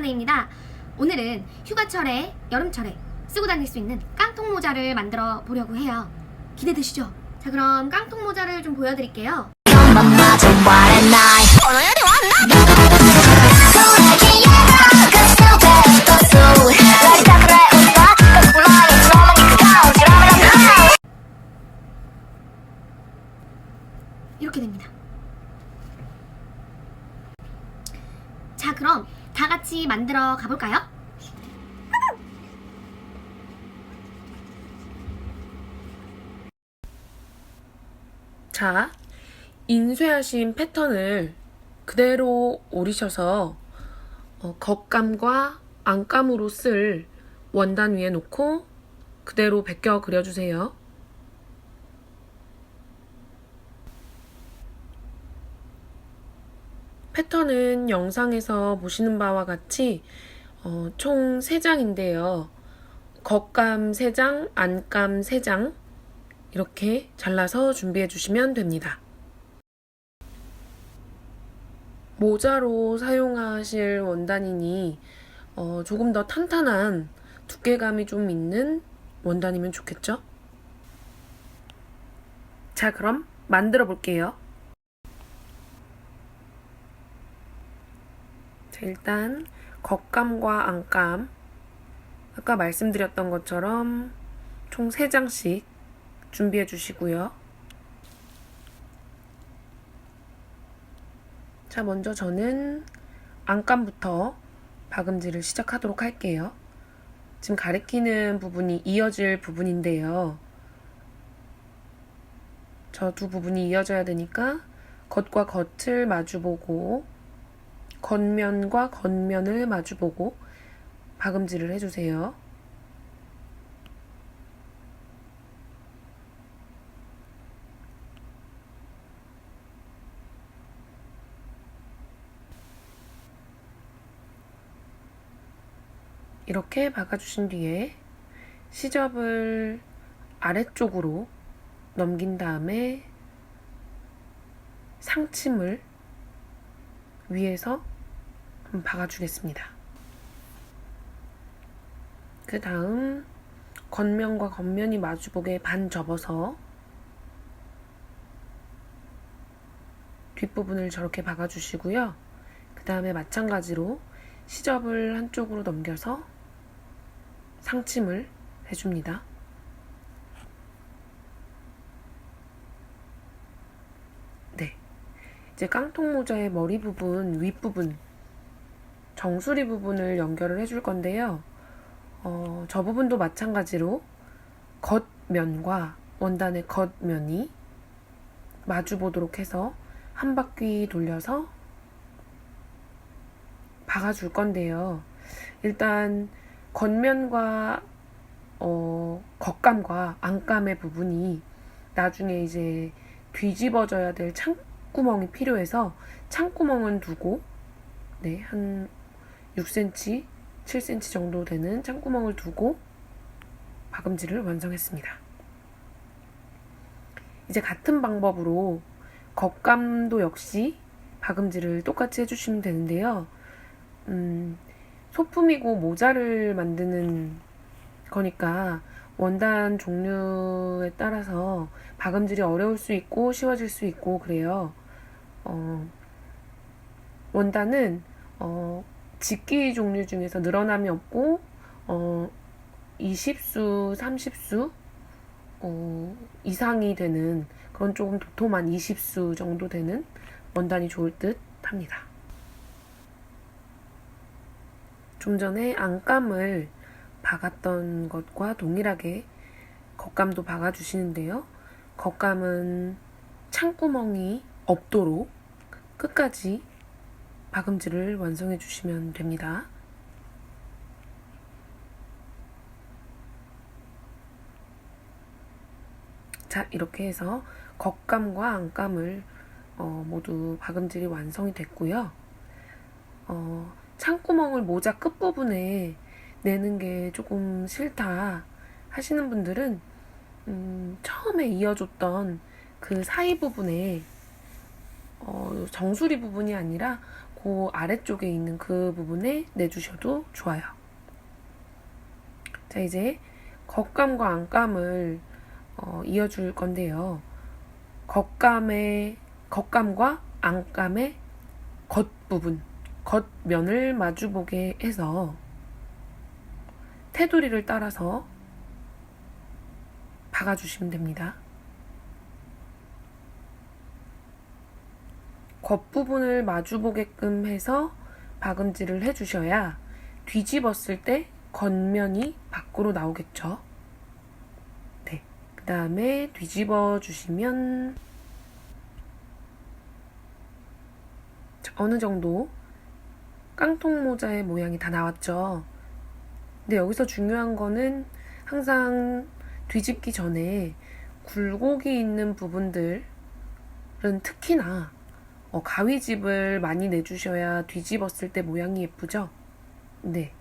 조나네입니다. 오늘은 휴가철에 여름철에 쓰고 다닐 수 있는 깡통 모자를 만들어 보려고 해요. 기대되시죠? 자 그럼 깡통 모자를 좀 보여드릴게요. 이렇게 됩니다. 자 그럼 다 같이 만들어 가볼까요? 자, 인쇄하신 패턴을 그대로 오리셔서 어, 겉감과 안감으로 쓸 원단 위에 놓고 그대로 베껴 그려주세요. 패턴은 영상에서 보시는 바와 같이 어, 총 3장인데요. 겉감 3장, 안감 3장, 이렇게 잘라서 준비해 주시면 됩니다. 모자로 사용하실 원단이니 어, 조금 더 탄탄한 두께감이 좀 있는 원단이면 좋겠죠? 자, 그럼 만들어 볼게요. 일단 겉감과 안감 아까 말씀드렸던 것처럼 총 3장씩 준비해 주시고요. 자, 먼저 저는 안감부터 박음질을 시작하도록 할게요. 지금 가리키는 부분이 이어질 부분인데요. 저 두 부분이 이어져야 되니까 겉과 겉을 마주보고 겉면과 겉면을 마주보고 박음질을 해주세요. 이렇게 박아주신 뒤에 시접을 아래쪽으로 넘긴 다음에 상침을 위에서 박아주겠습니다. 그 다음 겉면과 겉면이 마주보게 반 접어서 뒷부분을 저렇게 박아주시고요. 그 다음에 마찬가지로 시접을 한쪽으로 넘겨서 상침을 해줍니다. 네. 이제 깡통 모자의 머리 부분, 윗부분, 정수리 부분을 연결을 해줄 건데요. 어, 저 부분도 마찬가지로 겉면과 원단의 겉면이 마주 보도록 해서 한 바퀴 돌려서 박아줄 건데요. 일단 겉면과 어, 겉감과 안감의 부분이 나중에 이제 뒤집어져야 될 창구멍이 필요해서 창구멍은 두고 네, 한 6cm, 7cm 정도 되는 창구멍을 두고 박음질을 완성했습니다. 이제 같은 방법으로 겉감도 역시 박음질을 똑같이 해주시면 되는데요. 음, 소품이고 모자를 만드는 거니까 원단 종류에 따라서 박음질이 어려울 수 있고 쉬워질 수 있고 그래요. 어, 원단은 어, 직기 종류 중에서 늘어남이 없고 어, 20수, 30수 어, 이상이 되는 그런 조금 도톰한 20수 정도 되는 원단이 좋을 듯 합니다. 좀 전에 안감을 박았던 것과 동일하게 겉감도 박아주시는데요. 겉감은 창구멍이 없도록 끝까지 박음질을 완성해 주시면 됩니다. 자, 이렇게 해서 겉감과 안감을 어, 모두 박음질이 완성이 됐고요. 어, 창구멍을 모자 끝부분에 내는 게 조금 싫다 하시는 분들은 음, 처음에 이어줬던 그 사이 부분에 어, 정수리 부분이 아니라 그 아래쪽에 있는 그 부분에 내주셔도 좋아요. 자, 이제 겉감과 안감을 어, 이어줄 건데요. 겉감의, 겉감과 안감의 겉부분, 겉면을 마주보게 해서 테두리를 따라서 박아주시면 됩니다. 겉부분을 마주보게끔 해서 박음질을 해주셔야 뒤집었을 때 겉면이 밖으로 나오겠죠. 네. 그 다음에 뒤집어 주시면 자, 어느 정도 깡통 모자의 모양이 다 나왔죠. 근데 여기서 중요한 거는 항상 뒤집기 전에 굴곡이 있는 부분들은 특히나 어, 가위집을 많이 내주셔야 뒤집었을 때 모양이 예쁘죠? 네.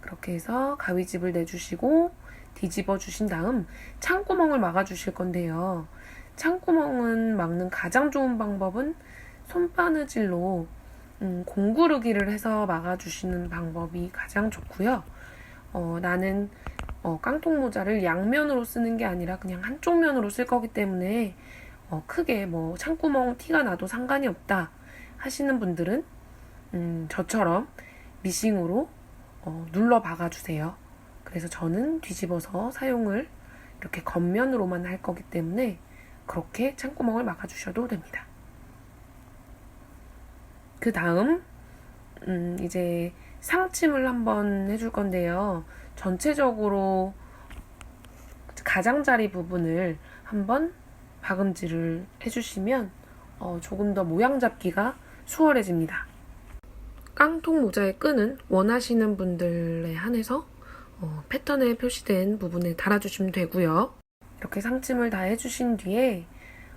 그렇게 해서 가위집을 내주시고 뒤집어 주신 다음 창구멍을 막아 주실 건데요. 창구멍은 막는 가장 좋은 방법은 손바느질로 음, 공구르기를 해서 막아 주시는 방법이 가장 좋고요. 어, 나는 어, 깡통 모자를 양면으로 쓰는 게 아니라 그냥 한쪽 면으로 쓸 거기 때문에 어, 크게 뭐 창구멍 티가 나도 상관이 없다 하시는 분들은 음, 저처럼 미싱으로 어, 눌러 박아주세요. 그래서 저는 뒤집어서 사용을 이렇게 겉면으로만 할 거기 때문에 그렇게 창구멍을 막아주셔도 됩니다. 그 다음 음, 이제 상침을 한번 해줄 건데요. 전체적으로 가장자리 부분을 한번 박음질을 해주시면 어, 조금 더 모양 잡기가 수월해집니다. 깡통 모자의 끈은 원하시는 분들에 한해서 어, 패턴에 표시된 부분에 달아주시면 되고요. 이렇게 상침을 다 해주신 뒤에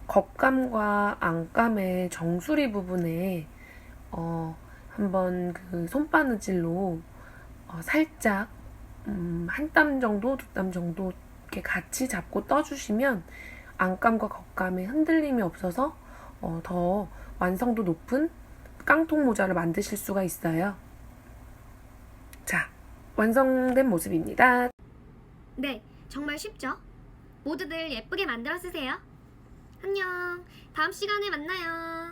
겉감과 안감의 정수리 부분에 어, 한번 그 손바느질로 어, 살짝 음, 한 땀 정도, 두 땀 정도 이렇게 같이 잡고 떠주시면 안감과 겉감에 흔들림이 없어서 어, 더 완성도 높은 깡통 모자를 만드실 수가 있어요. 자, 완성된 모습입니다. 네, 정말 쉽죠? 모두들 예쁘게 만들어 쓰세요. 안녕. 다음 시간에 만나요.